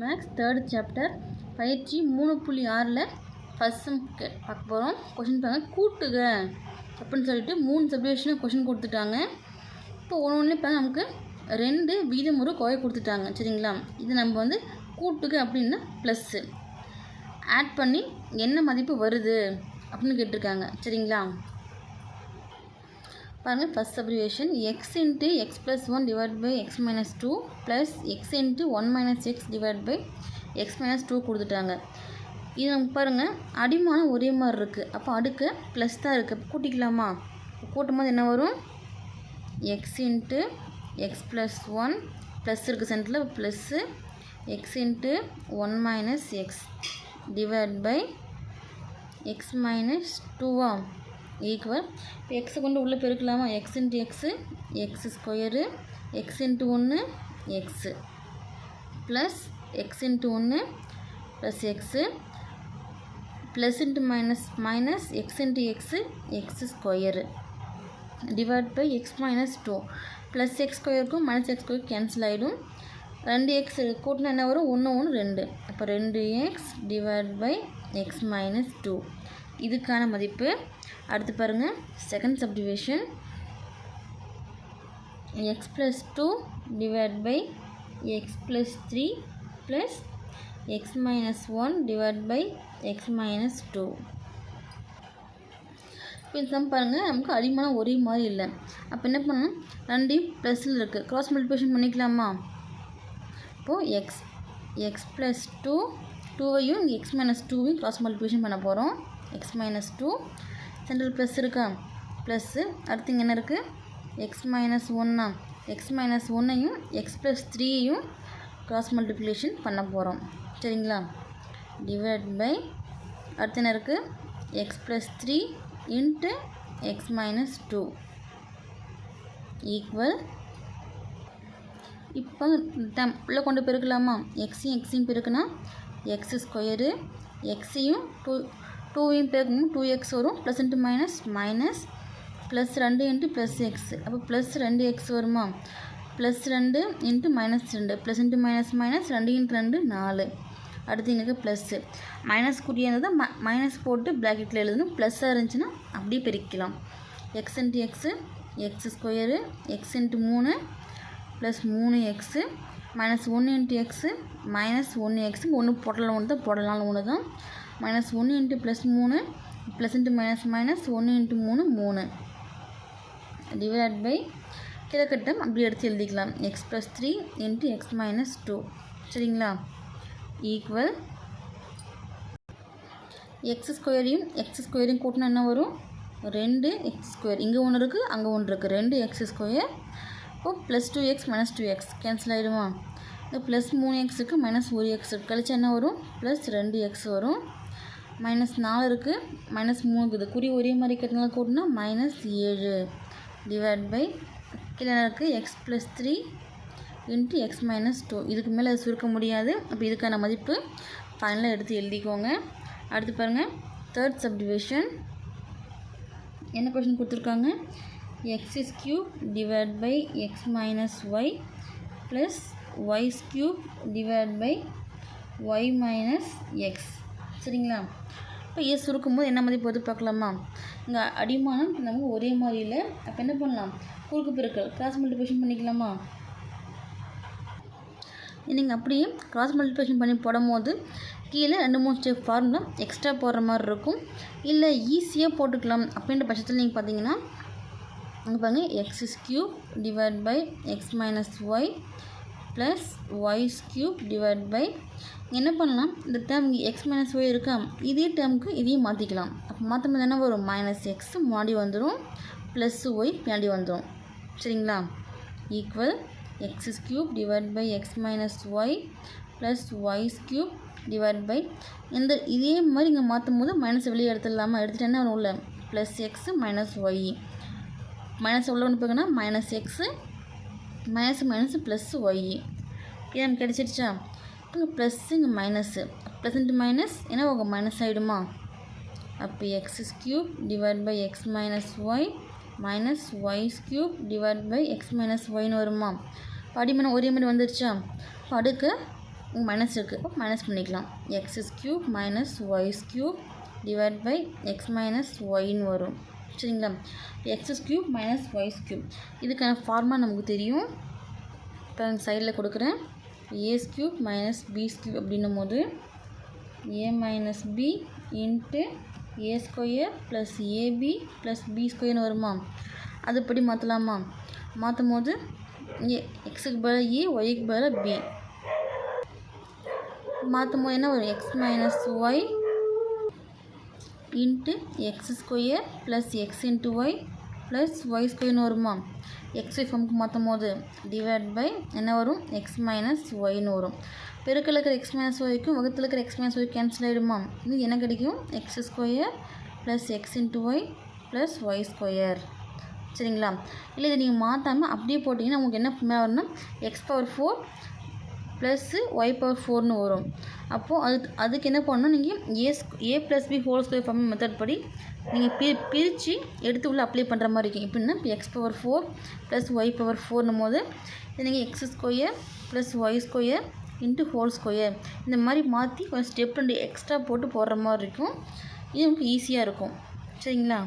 Maths third chapter பயிற்சி மூணு புள்ளி ஆறில் ஃபஸ்ட் சம் பார்க்க போகிறோம் கொஷின் பாருங்க கூட்டுக அப்படின்னு சொல்லிட்டு மூணு சப்டிவிஷனும் கொஷின் கொடுத்துட்டாங்க. இப்போ ஒன்று ஒன்று இப்போ நமக்கு ரெண்டு வீதமுறை கோவை கொடுத்துட்டாங்க. சரிங்களா? இது நம்ம வந்து கூட்டுக அப்படின்னா ப்ளஸ்ஸு ஆட் பண்ணி என்ன மதிப்பு வருது அப்படின்னு கேட்டிருக்காங்க. சரிங்களா? பாருங்கள் first சப்ரிவேஷன் x into x plus one divide by x minus two plus x into one minus x divide by x minus two கொடுத்துட்டாங்க. இது நமக்கு பாருங்கள் அடிமானம் ஒரே மாதிரி இருக்குது அப்போ அடுக்கு ப்ளஸ் தான் இருக்குது கூட்டிக்கலாமா? கூட்டும் போது என்ன வரும்? X into x plus one plus இருக்குது சென்டரில் plus x into one minus x divide by x minus டூவா ஈக்குவல் இப்போ எக்ஸை கொண்டு உள்ளே பெருக்கலாமா? X into x x square x into ஒன்று எக்ஸு ப்ளஸ் எக்ஸ் இன்ட்டு ஒன்று plus x plus into minus minus x into x x square divide by x minus two plus x ஸ்கொயருக்கும் minus x square cancel ஆகிடும் ரெண்டு X கூட்டினா என்ன வரும்? ஒன்று ஒன்று ரெண்டு. அப்போ ரெண்டு x divide by x minus two இதுக்கான மதிப்பு. அடுத்து பாருங்கள் second subdivision x plus two divide by x plus three plus x minus one divide by x minus two இப்போ இந்த சம் பாருங்கள் நமக்கு அதிகமான ஒரே மாதிரி இல்லை. அப்போ என்ன பண்ணணும்? ரெண்டையும் ப்ளஸில் இருக்குது க்ராஸ் மல்டிப்ளிகேஷன் பண்ணிக்கலாமா? இப்போது எக்ஸ் எக்ஸ் ப்ளஸ் டூ டூவையும் எக்ஸ் மைனஸ் டூவையும் க்ராஸ் மல்டிப்ளிகேஷன் பண்ண போகிறோம் x minus two central plus இருக்கா? ப்ளஸ்ஸு அடுத்து இங்கே என்ன இருக்குது எக்ஸ் மைனஸ் ஒன்னா எக்ஸ் மைனஸ் ஒன்னையும் எக்ஸ் ப்ளஸ் த்ரீயையும் க்ராஸ் மல்டிப்ளிகேஷன் பண்ண போகிறோம் சரிங்களா? டிவைட் பை அடுத்து என்ன இருக்குது x plus three into x minus two equal இப்போ டம் உள்ளே கொண்டு பெருக்கலாமா? எக்ஸையும் எக்ஸையும் பெருக்குனா எக்ஸ் ஸ்கொயரு எக்ஸையும் டூ டூவையும் பேக்கணும் டூ எக்ஸ் வரும். Plus into minus minus plus ரெண்டு இன்ட்டு ப்ளஸ் எக்ஸ் அப்போ ப்ளஸ் ரெண்டு எக்ஸ் வருமா? ப்ளஸ் ரெண்டு இன்ட்டு மைனஸ் ரெண்டு. ப்ளஸ் இன்ட்டு மைனஸ் மைனஸ் ரெண்டு இன்ட்டு ரெண்டு நாலு. அடுத்து எனக்கு ப்ளஸ்ஸு மைனஸ் குட்டியாக இருந்தது ம மைனஸ் போட்டு ப்ராக்கெட்டில் எழுதணும். ப்ளஸ்ஸாக இருந்துச்சுன்னா அப்படியே பெருக்கலாம். X into x x square x into மூணு. ப்ளஸ் மூணு எக்ஸு மைனஸ் ஒன்று இன்ட்டு எக்ஸு மைனஸ் ஒன்று எக்ஸு ஒன்று போடலாம் ஒன்று தான் போடலாம் ஒன்று தான் மைனஸ் ஒன்று இன்ட்டு ப்ளஸ் மூணு ப்ளஸ் இன்ட்டு மைனஸ் மைனஸ் ஒன்று இன்ட்டு மூணு மூணு. டிவைட் பை கிழக்கட்டம் அப்படி எடுத்து எழுதிக்கலாம். X plus three into x minus two சரிங்களா? ஈக்குவல் எக்ஸ் ஸ்கொயரையும் எக்ஸ் ஸ்கொயரையும் கூட்டினா என்ன வரும்? ரெண்டு எக்ஸ் ஸ்கொயர் இங்கே ஒன்று இருக்குது அங்கே ஒன்று இருக்குது ரெண்டு எக்ஸ் ஸ்கொயர் இப்போ plus two x minus two x cancel ஆகிடுமா இந்த ப்ளஸ் மூணு எக்ஸ் இருக்குது மைனஸ் ஒரு எக்ஸ் இருக்குது கழிச்சா என்ன வரும்? ப்ளஸ் ரெண்டு எக்ஸ் வரும். மைனஸ் நாலு இருக்குது மைனஸ் மூணு இருக்குது. குறி ஒரே மாதிரி இருக்கிறதுனால கூட்டினா மைனஸ் ஏழு. டிவைட் பை கீழே இருக்குது x plus three into x minus two இதுக்கு மேலே அது சுருக்க முடியாது. அப்போ இதுக்கான மதிப்பு ஃபைனலாக எடுத்து எழுதிக்கோங்க. அடுத்து பாருங்கள் தேர்ட் சப்டிவிஷன் என்ன கொஷின் கொடுத்துருக்காங்க? X is cube divide by x minus y plus y's cube divide by y minus x சரிங்களா? இப்போ ஏ சுருக்கும் போது என்ன மதிப்பு வருது பார்க்கலாமா? இங்கே அடிமானம் நமக்கு ஒரே மாதிரி இல்லை அப்போ என்ன பண்ணலாம்? குறுக்கு பெருக்கல் கிராஸ் மல்டிப்ளிகேஷன் பண்ணிக்கலாமா? நீங்கள் அப்படியே கிராஸ் மல்டிப்ளிகேஷன் பண்ணி போடும்போது கீழே ரெண்டு மூணு ஸ்டெப் ஃபார்முலா எக்ஸ்ட்ரா போடுற மாதிரி இருக்கும். இல்லை ஈஸியாக போட்டுக்கலாம். அப்படின்ற பட்சத்தில் நீங்கள் பார்த்தீங்கன்னா அங்கே பாருங்கள் x is cube divide by x minus y plus y's cube divide by என்ன பண்ணலாம்? இந்த டேர்ம் எக்ஸ் மைனஸ் ஒய் இருக்கா? இதே டேர்முக்கு இதையும் மாற்றிக்கலாம் அப்போ மாற்றும் போது என்ன வரும்? மைனஸ் எக்ஸ் முன்னாடி வந்துடும் ப்ளஸ் ஒய் பின்னாடி வந்துடும் சரிங்களா? Equal x cube divide by x minus y plus y's cube divide by இந்த இதே மாதிரி இங்கே மாற்றும் போது மைனஸ் வெளியே எடுத்துடலாமா? எடுத்துகிட்டு என்ன வரும் உள்ள plus x minus y minus உள்ள ஒன்று போங்கன்னா minus x minus minus plus y இது நமக்கு கிடச்சிருச்சா இங்கே ப்ளஸ்ஸு இங்கே மைனஸ்ஸு ப்ளஸ் இன்ட்டு மைனஸ் ஏன்னா உங்கள் மைனஸ் ஆகிடுமா அப்போ x is cube divide by x minus y minus y's cube divide by x minus ஒய்னு வருமா? படிமனம் ஒரே மாதிரி வந்துருச்சா படுக்க உங்கள் மைனஸ் இருக்குது மைனஸ் பண்ணிக்கலாம். X is cube minus y's cube divide by x minus ஒய்ன்னு வரும். சரிங்களா? X's cube minus y's cube இதுக்கான ஃபார்மா நமக்கு தெரியும். இப்போ சைடில் கொடுக்குறேன். A's cube minus B's cube அப்படின்னும் போது A minus B into A square plus AB plus B ஸ்கொயர்னு வருமா? அதுபடி மாற்றலாமா மாற்றும் போது ஏ எக்ஸுக்கு பதிலாக ஏ ஒய்க்கு பதிலாக பி மாற்றும் போது என்ன வரும்? X minus y into x square plus x into y plus y ஸ்கொயர்னு வருமா? எக்ஸ் ஒய் ஃபார்முக்கு மாற்றும் போது டிவைட் பை என்ன வரும்? எக்ஸ் மைனஸ் ஒய்னு வரும். பெருக்கில் இருக்கிற எக்ஸ் மைனஸ் ஒய்க்கும் வகுத்தில் இருக்கிற எக்ஸ் மைனஸ் ஒய் கேன்சல் ஆகிடுமா இது என்ன கிடைக்கும்? X square plus x into y plus y square சரிங்களா? இல்லை இதை நீங்கள் மாற்றாமல் அப்படியே போட்டிங்கன்னா உங்களுக்கு என்ன மேலே வரணும் x power four plus y power ஃபோர்னு வரும். அப்போது அது அதுக்கு என்ன பண்ணணும்? நீங்கள் A A plus B whole square form method படி நீங்கள் பி பிரித்து எடுத்து உள்ள அப்ளை பண்ணுற மாதிரி இருக்கும் எப்படின்னா இப்போ x power four plus y power ஃபோர்னும் போது இது நீங்கள் x square plus y square into whole square இந்த மாதிரி மாற்றி கொஞ்சம் ஸ்டெப் ரெண்டு எக்ஸ்ட்ரா போட்டு போடுற மாதிரி இருக்கும். இது உங்களுக்கு ஈஸியாக இருக்கும். சரிங்களா?